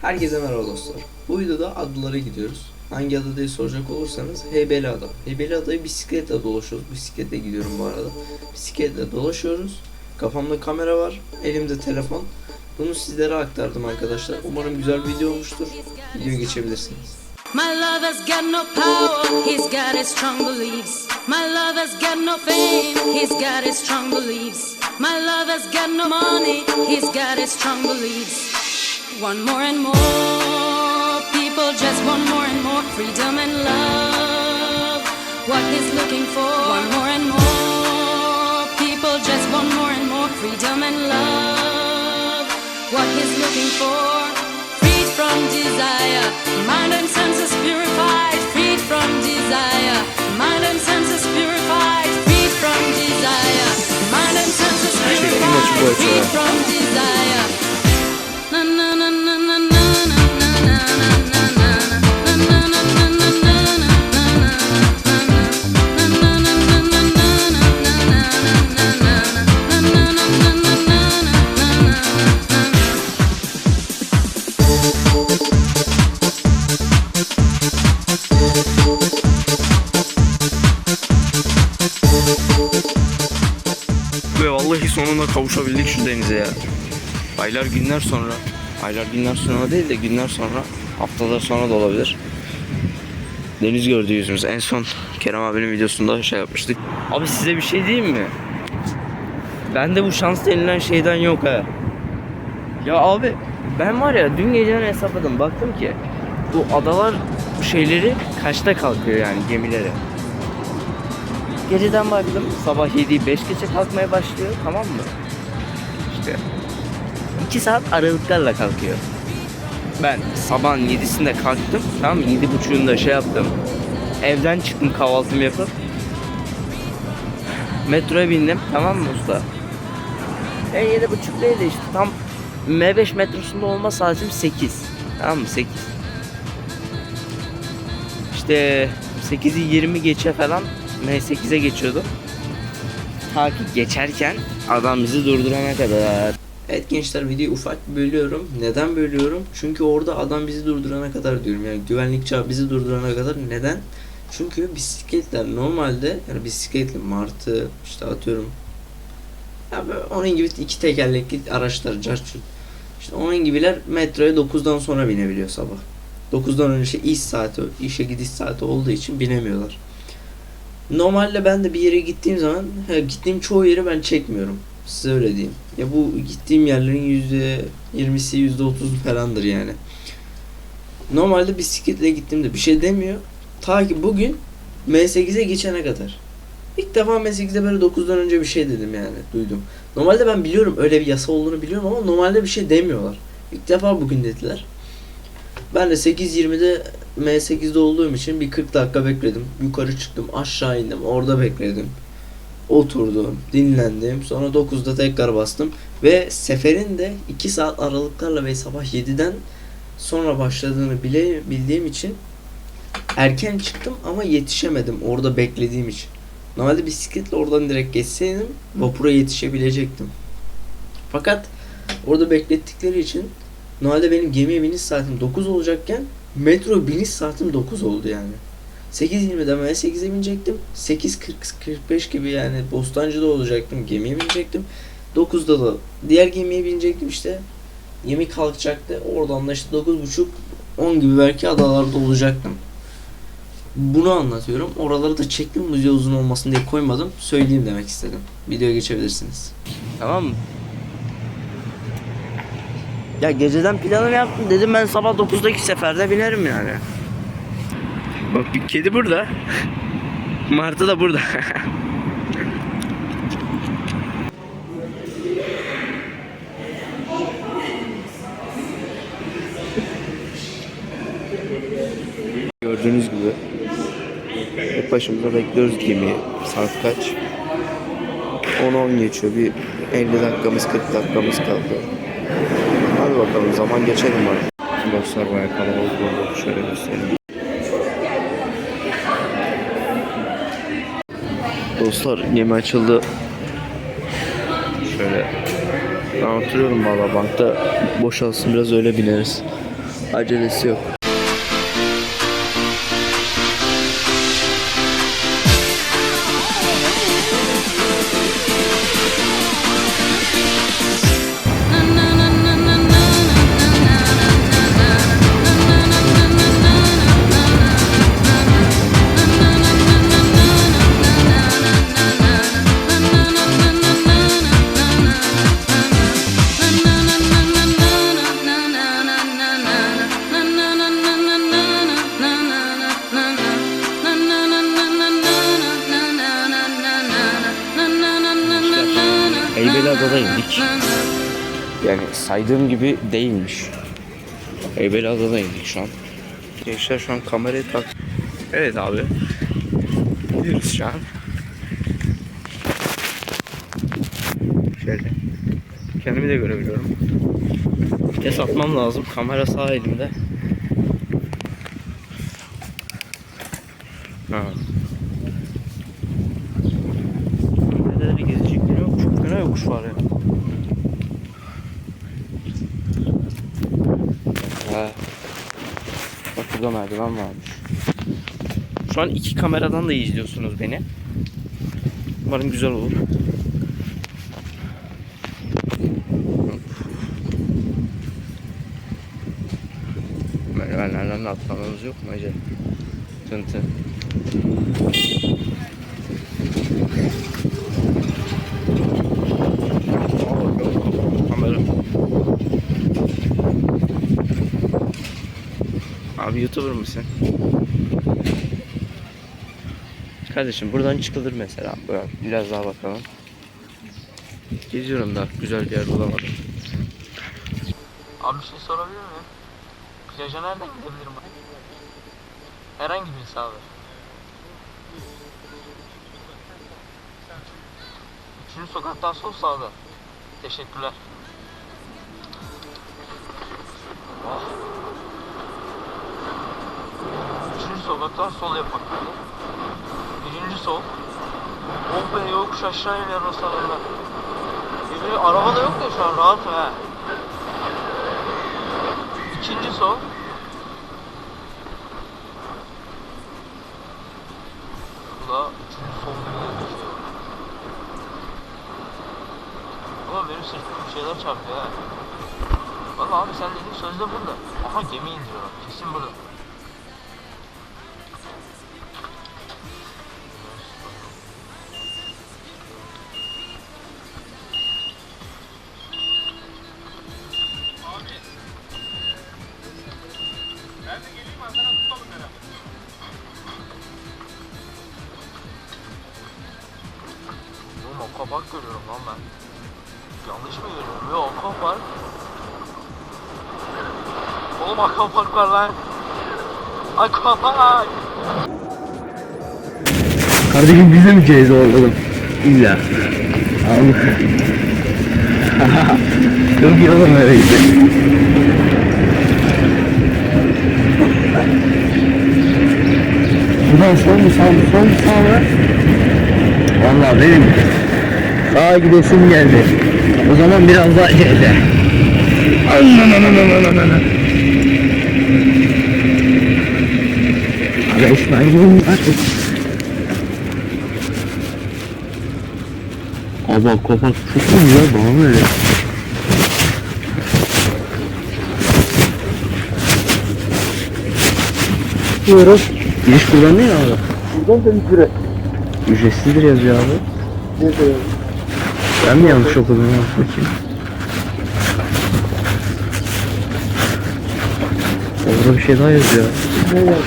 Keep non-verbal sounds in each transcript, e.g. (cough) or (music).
Herkese merhaba dostlar. Bu videoda adalara gidiyoruz. Hangi ada diye soracak olursanız Heybeli Ada. Heybeli Ada'yı bisikletle dolaşıyoruz. Bisikletle gidiyorum bu arada. Bisikletle dolaşıyoruz. Kafamda kamera var, elimde telefon. Bunu sizlere aktardım arkadaşlar. Umarım güzel bir video olmuştur. Videoya geçebilirsiniz. My lover's got no power, he's got his strong beliefs. My lover's got no fame, he's got his strong beliefs. My lover's got no money, he's got his strong beliefs. One more and more, people just want more and more freedom and love. What he's looking for, one more and more, people just want more and more freedom and love. What he's looking for, freed from desire, mind and senses purified, freed from desire, mind and senses purified, freed from desire, mind and senses purified, freed from desire. Ve vallahi sonunda kavuşabildik şu denize ya. Aylar günler sonra, aylar günler sonra değil de günler sonra, haftalar sonra da olabilir. Deniz gördü yüzümüz. En son Kerem abinin videosunda şey yapmıştık. Abi size bir şey diyeyim mi? Bende bu şans denilen şeyden yok ha. Ya abi ben var ya dün geceden hesapladım. Baktım ki bu adalar şeyleri kaçta kalkıyor yani gemileri. Geceden baktım sabah 7'yi 5 geçe kalkmaya başlıyor tamam mı? İşte 2 saat aralıklarla kalkıyor. Ben sabahın 7'sinde kalktım tamam mı? 7.30'unda şey yaptım. Evden çıktım kahvaltımı yapıp metroya bindim tamam mı usta? E 7.30 değil de işte tam M5 metrosunda olma saatim 8. Tamam mı? 8. İşte 8'i 20 geçe falan M8'e geçiyordum. Ta ki geçerken adam bizi durdurana kadar. Evet gençler videoyu ufak bölüyorum. Neden bölüyorum? Çünkü orada adam bizi durdurana kadar diyorum. Yani güvenlikçi abi bizi durdurana kadar. Neden? Çünkü bisikletler normalde yani bisikletli martı işte atıyorum ya onun gibi iki tekerlekli araçlar carçut. İşte onun gibiler metroya 9'dan sonra binebiliyor sabah. 9'dan önce şey iş saati, işe gidiş saati olduğu için binemiyorlar. Normalde ben de bir yere gittiğim zaman gittiğim çoğu yeri ben çekmiyorum. Size öyle diyeyim. Ya bu gittiğim yerlerin yüzde 20'si yüzde 30'u falandır yani. Normalde bisikletle gittiğimde bir şey demiyor. Ta ki bugün M8'e geçene kadar. İlk defa M8'de böyle 9'dan önce bir şey dedim yani duydum. Normalde ben biliyorum öyle bir yasa olduğunu biliyorum ama normalde bir şey demiyorlar. İlk defa bugün dediler. Ben de 8.20'de M8'de olduğum için bir 40 dakika bekledim. Yukarı çıktım, aşağı indim, orada bekledim. Oturdum, dinlendim. Sonra 9'da tekrar bastım. Ve seferin de 2 saat aralıklarla ve sabah 7'den sonra başladığını bile bildiğim için erken çıktım ama yetişemedim orada beklediğim için. Normalde bisikletle oradan direkt geçseydim vapura yetişebilecektim. Fakat orada beklettikleri için normalde benim gemiye biniş saatim 9 olacakken metro biniş saatim 9 oldu yani. 8.20'de M8'e binecektim. 8.40-45 gibi yani Bostancı'da olacaktım. Gemiye binecektim. 9'da da diğer gemiye binecektim işte. Gemi kalkacaktı. Oradan da işte 9.30 10 gibi belki adalarda olacaktım. Bunu anlatıyorum. Oraları da çektim video uzun olmasın diye koymadım. Söyleyeyim demek istedim. Videoya geçebilirsiniz. Tamam mı? Ya geceden planını yaptım dedim ben sabah 9'daki seferde binerim yani. Bak bir kedi burada. Martı da burada. Gördüğünüz gibi hep başımıza bekliyoruz gemiyi. Saat kaç? 10-10 geçiyor. Bir 50 dakikamız 40 dakikamız kaldı. Hadi bakalım zaman geçelim artık. Dostlar bayağı kalabalık oldu. Şöyle göstereyim. Dostlar gemi açıldı. Şöyle ben oturuyorum valla bankta boşalsın biraz öyle bineriz. Acelesi yok. Saydığım gibi değilmiş. Heybeliada'da indik şu an. Gençler şu an kamerayı tak. Evet abi. Gidiyoruz şu an. Şöyle. Kendimi de görebiliyorum. Vites atmam lazım. Kamera sağ elimde. Ha. Gezecek yer yok. Çok fena yokuş var ya. Ha. Bak burada merdiven varmış. Şu an iki kameradan da izliyorsunuz beni. Umarım güzel olur. Merdivenlerden de atlamamız yok mu acaba? Tın. Kamera. Abi YouTuber mısın? Kardeşim buradan çıkılır mesela. Böyle biraz daha bakalım. Geziyorum da güzel bir yer bulamadım. Abi bir şey sorabilir miyim? Plaja nereden gidebilirim? Herhangi birisi abi. Üçüncü sokaktan sol sağda. Teşekkürler. Oh. Üçüncü sokaktan sol yapmak. Birinci sol. Oh be yokuş aşağı iniyor o salonda. Bir araba da yok ya şu an rahat ha. İkinci sol. Bu da üçüncü sol gibi gözüküyor. Ama benim sırtıma bir şeyler çarpıyor ha. Valla abi sen dediğin sözde burada. Aha gemi indiriyorlar. Kesin burada. Yok akvapark. Oğlum akvapark var lan. Akvapark. Kardeşim bize mi ceza olalım? İlla. (laughs) Çok iyi oğlum öyle Buradan sol mu sağ mı sol mu sağ mı? Valla benim sağa gidesim geldi. O zaman biraz daha ceza. Resmen yolun artık. Aba kapak çok iyi ya bana öyle. Diyoruz. Giriş kullanıyor abi. Buradan da ücret. Ücretsizdir yazıyor abi. Ne diyor? Ben mi yanlış okudum ya? Bakayım. Orada bir şey daha yazıyor. Ne yazıyor?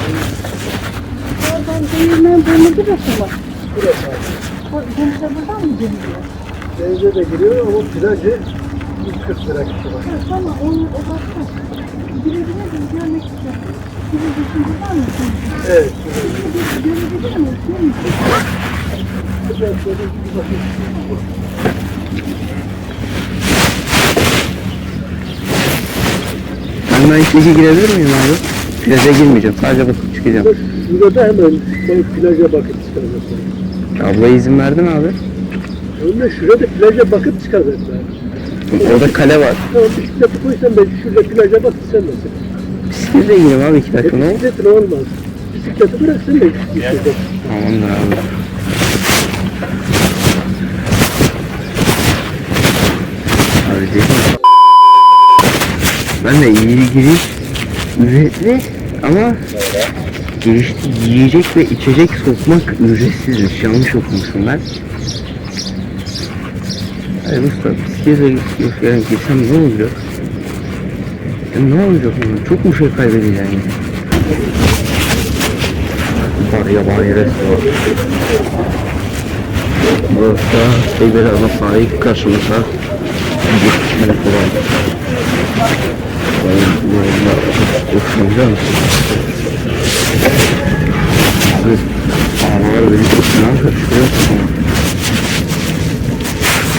Oradan değirmen burnu burası mı? Burası abi. Denize buradan mı giriliyor? Denize de giriyor ama plajı 140 lira kişi var. Ha, tamam onu o başka. Girebilir miyim? Görmek istiyorum. Düşünce var mı? Evet. Görebilir miyim? Değil mi? Güzel şöyle bir bakayım. Ben ben içeri girebilir miyim abi? Plaja girmeyeceğim. Sadece bakıp çıkacağım. Şurada hemen sen plaja bakıp çıkacaksın. Abla izin verdi mi abi? Önüne şurada plaja bakıp çıkacaksın. Orada kale var. Tamam bisikleti koysan ben şurada plaja bak sen de. bisiklete gireyim abi iki dakika ne oldu? Bisikletin olmaz. Bisikleti bıraksın da bisikleti. Tamamdır abi. Abi dedim. Ben de iyi ücretli ama girişte yiyecek ve içecek sokmak ücretsizmiş. Yanlış okumuşum ben. Hayır usta bisiklete git- yani gitsem ne olacak? Ya ne olacak oğlum? Çok mu şey kaybedeceğim yani? Var yabani restoran. Burası da Seybeli Adası'na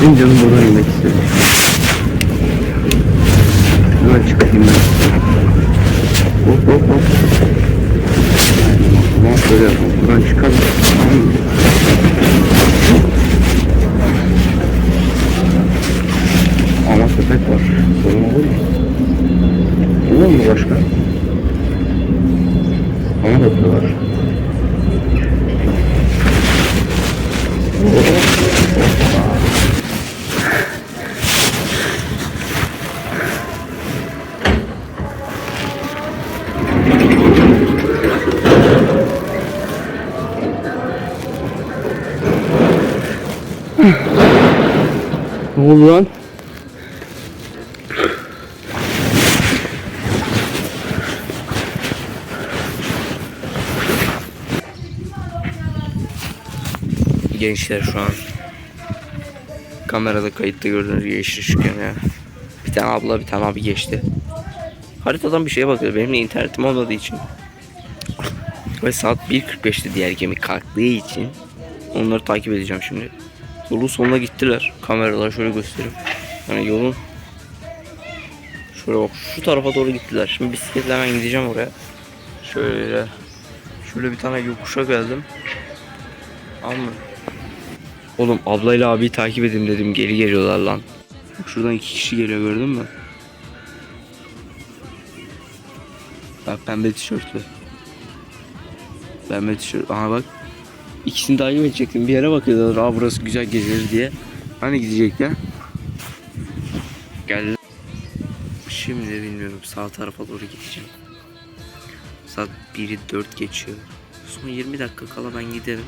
Benim canım buradan inmek istedi. Hemen çıkayım ben. Hop hop hop. Tamam şöyle yapalım. Buradan çıkalım. Tamam mı? Sorun olur mu? Olur mu başka? Ama köpek var. Ne oldu lan? Gençler şu an kamerada kayıtta gördüğünüz gibi yeşil ışık yanıyor. Bir tane abla bir tane abi geçti. Haritadan bir şeye bakıyor. Benim de internetim olmadığı için. Ve saat 1.45'te diğer gemi kalktığı için onları takip edeceğim şimdi. Yolun sonuna gittiler. Kameralar şöyle göstereyim. Yani yolun şöyle bak şu tarafa doğru gittiler. Şimdi bisikletle hemen gideceğim oraya. Şöyle şöyle bir tane yokuşa geldim. Ama Oğlum ablayla abiyi takip edeyim dedim geri geliyorlar lan. Bak şuradan iki kişi geliyor gördün mü? Bak pembe tişörtlü. Pembe tişört. Aha bak. İkisini takip edecektim. Bir yere bakıyorlar. Aa burası güzel gezilir diye. Hani gidecekler? Geldi. Şimdi bilmiyorum. Sağ tarafa doğru gideceğim. Saat 1'i 4 geçiyor. Son 20 dakika kala ben giderim.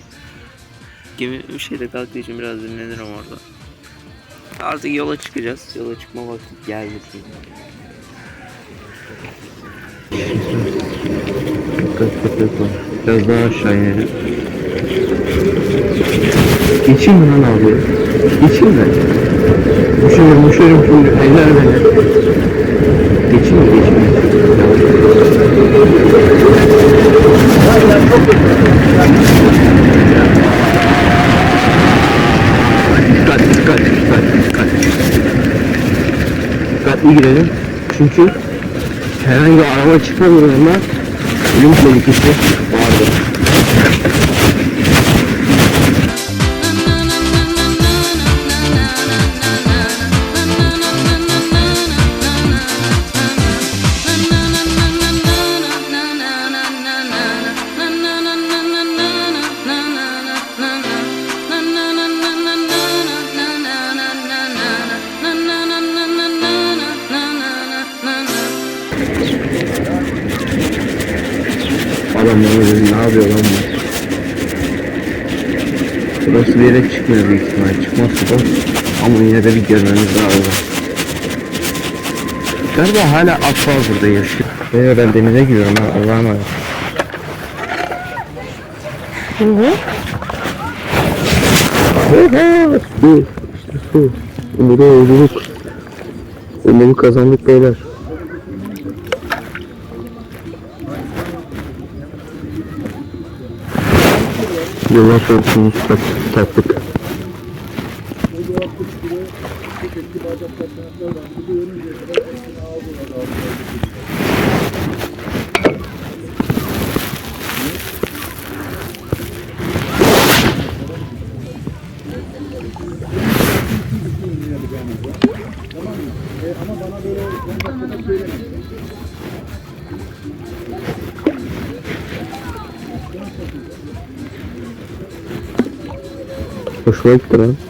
Gemi bir şeyde kalktığı için biraz dinlenirim orada. Artık yola çıkacağız. Yola çıkma vakti geldi. Biraz daha aşağı inelim. Geçeyim mi lan abi? Geçeyim mi? Düşüyorum, düşüyorum şimdi. Eller beni. Geçeyim mi, geçeyim mi? Dikkat, dikkat, dikkat, dikkat. Dikkatli girelim. Çünkü herhangi bir araba çıkma durumunda ölüm tehlikesi yapıyor lan bu? Burası bir yere çıkmıyor büyük ihtimal. Çıkmazsa da ama yine de bir görmemiz lazım. Galiba hala Akfazır'da yaşıyor. Veya ben denize giriyorum ha Allah'a emanet. Hı hı. Su. Su. Umudu yolculuk. Umudu kazandık beyler. Yıllar sorusunu taktık. Tamam mı? E, ama bana böyle ben de söylemiyorum. Fechou, pronto.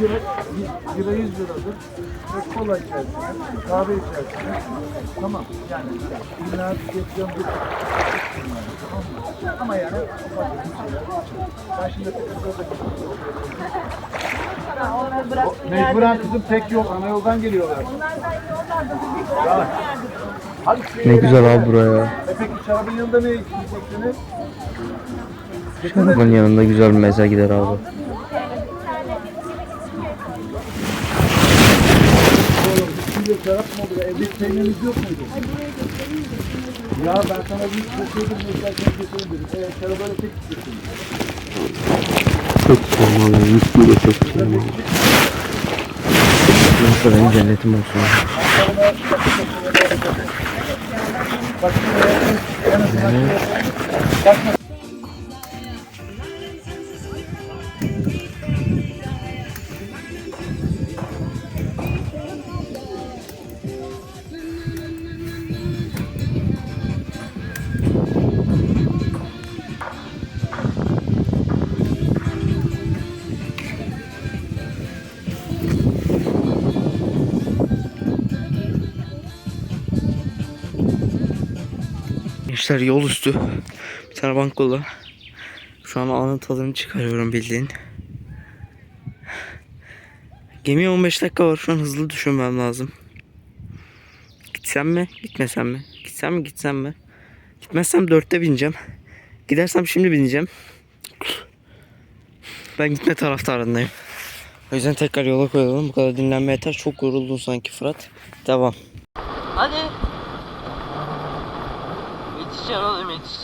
Bira, bira 100 liradır. Ve kola içersiniz, kahve içersiniz. Tamam yani illa tüketeceğim bir tamam mı? Ama yani ufak bir şeyler. Ben şimdi O- Mecburen kızım tek yol, ana yoldan geliyorlar. Ya. Hadi Ne güzel abi buraya. E peki şarabın yanında ne içeceksiniz? Şarabın yanında güzel bir meze gider abi. diyor çorap mı oluyor? Evde peynirimiz yok muydu? Ay buraya göstereyim de. Ya ben sana bir götürdüm. Mesela sen götürün dedim. Evet çorabı öyle tek götürdüm. Çok güzel mal yani. Üstü de çok güzel mal. Nasıl benim cennetim olsun. Bak, en. Gençler yol üstü. Bir tane bankola. Şu an anın tadını çıkarıyorum bildiğin. Gemiye 15 dakika var. Şu an hızlı düşünmem lazım. Gitsem mi? Gitmesem mi? Gitsem mi? Gitsem mi? Gitmezsem 4'te bineceğim. Gidersem şimdi bineceğim. Ben gitme taraftarındayım. O yüzden tekrar yola koyalım. Bu kadar dinlenme yeter. Çok yoruldun sanki Fırat. Devam. Hadi.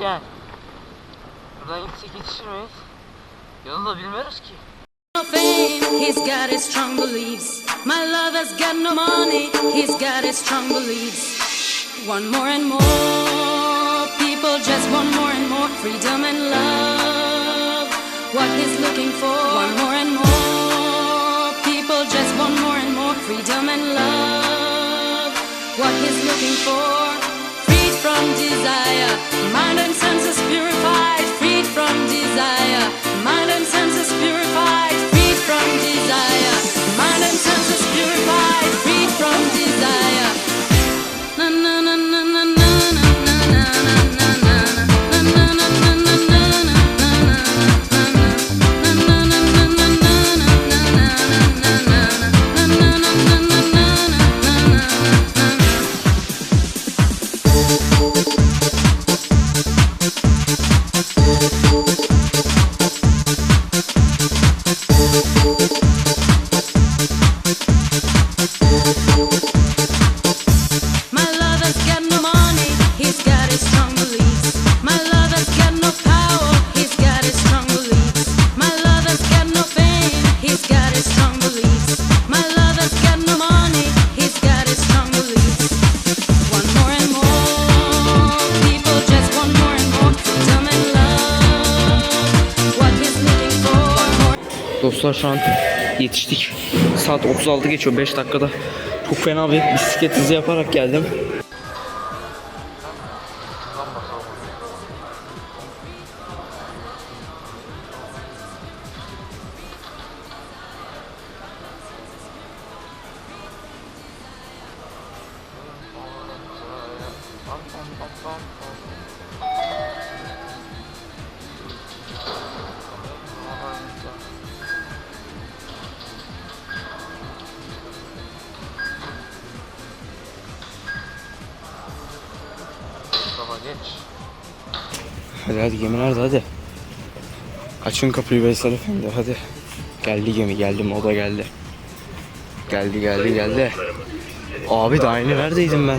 Yetişeceksin. Buradan gitsek yetişir? Yolu da bilmiyoruz ki. he's got his strong beliefs. My lover's got no money, he's got his strong beliefs. One more and more people just want more and more freedom and love. What he's looking for. Vincent's yetiştik. Saat 36 geçiyor 5 dakikada. Çok fena bir bisiklet hızı yaparak geldim. Hadi hadi gemi nerede hadi. Açın kapıyı Veysel Efendi hadi. Geldi gemi geldim o da geldi. Geldi geldi geldi. Abi daha yeni neredeydim ben?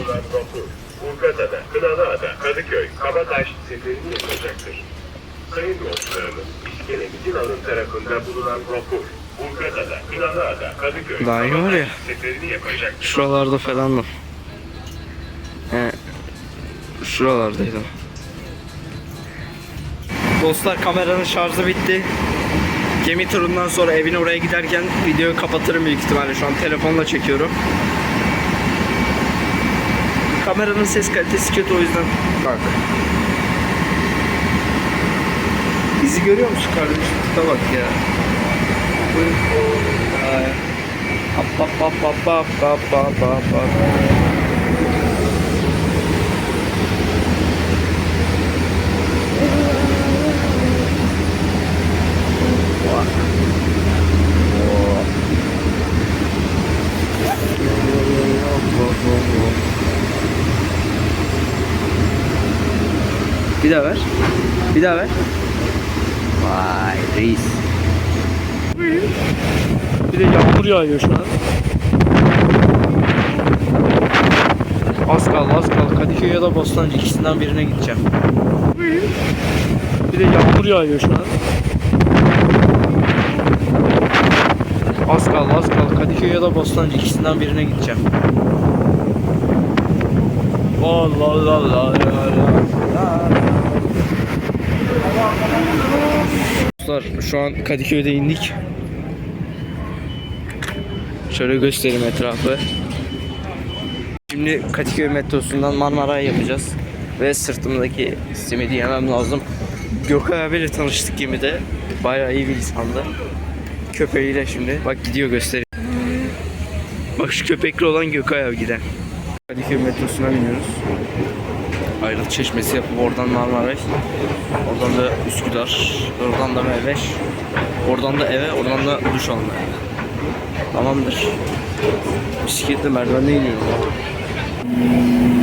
Urgazada, Kınalıada, Kadıköy, Kabataş seferini yapacaktır. Sayın dostlarımız, iskelemizin alın tarafında bulunan rapor, Burgazada, İnanada, Kadıköy, Daha iyi var ya. seferini yapacak. Şuralarda falan da. He. Şuralardaydım. Dostlar kameranın şarjı bitti. Gemi turundan sonra evine oraya giderken videoyu kapatırım büyük ihtimalle. Şu an telefonla çekiyorum. Kameranın ses kalitesi kötü o yüzden. Bak. Bizi görüyor musun kardeşim? Tipe bak ya. Hop hop hop hop hop hop hop hop Bir daha ver. Bir daha ver. Vay reis. Bir de yağmur yağıyor şu an. Az kaldı az kaldı. Kadıköy ya da Bostancı ikisinden birine gideceğim. Bir de yağmur yağıyor şu an. Az kaldı az kaldı. Kadıköy ya da Bostancı ikisinden birine gideceğim. Allah Allah Allah Allah. Dostlar şu an Kadıköy'de indik. Şöyle göstereyim etrafı. Şimdi Kadıköy metrosundan Marmara'ya yapacağız. Ve sırtımdaki simidi yemem lazım. Gökay abiyle tanıştık gemide. Bayağı iyi bir insandı. Köpeğiyle şimdi. Bak gidiyor göstereyim. Bak şu köpekli olan Gökay abi giden. Kadıköy metrosuna biniyoruz. Ayrılık çeşmesi yapıp oradan Marmaray. Oradan da Üsküdar. Oradan da M5. Oradan da eve, oradan da duş almaya. Tamamdır. Bisikletle merdivenle iniyorum. Ayrılık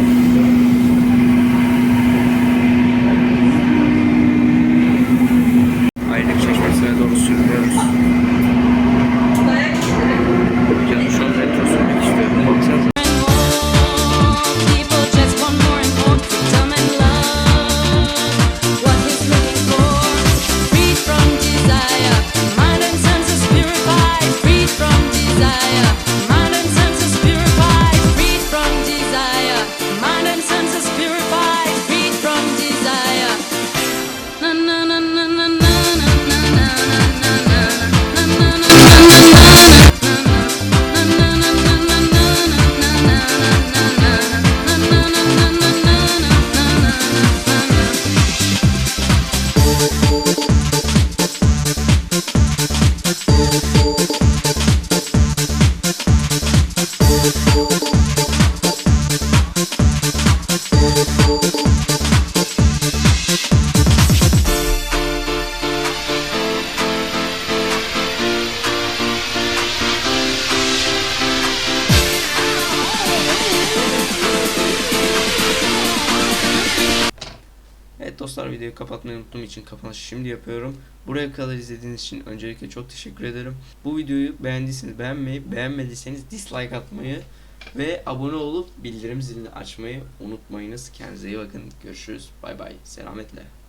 kapatmayı unuttuğum için kapanışı şimdi yapıyorum. Buraya kadar izlediğiniz için öncelikle çok teşekkür ederim. Bu videoyu beğendiyseniz beğenmeyi, beğenmediyseniz dislike atmayı ve abone olup bildirim zilini açmayı unutmayınız. Kendinize iyi bakın. Görüşürüz. Bay bay. Selametle.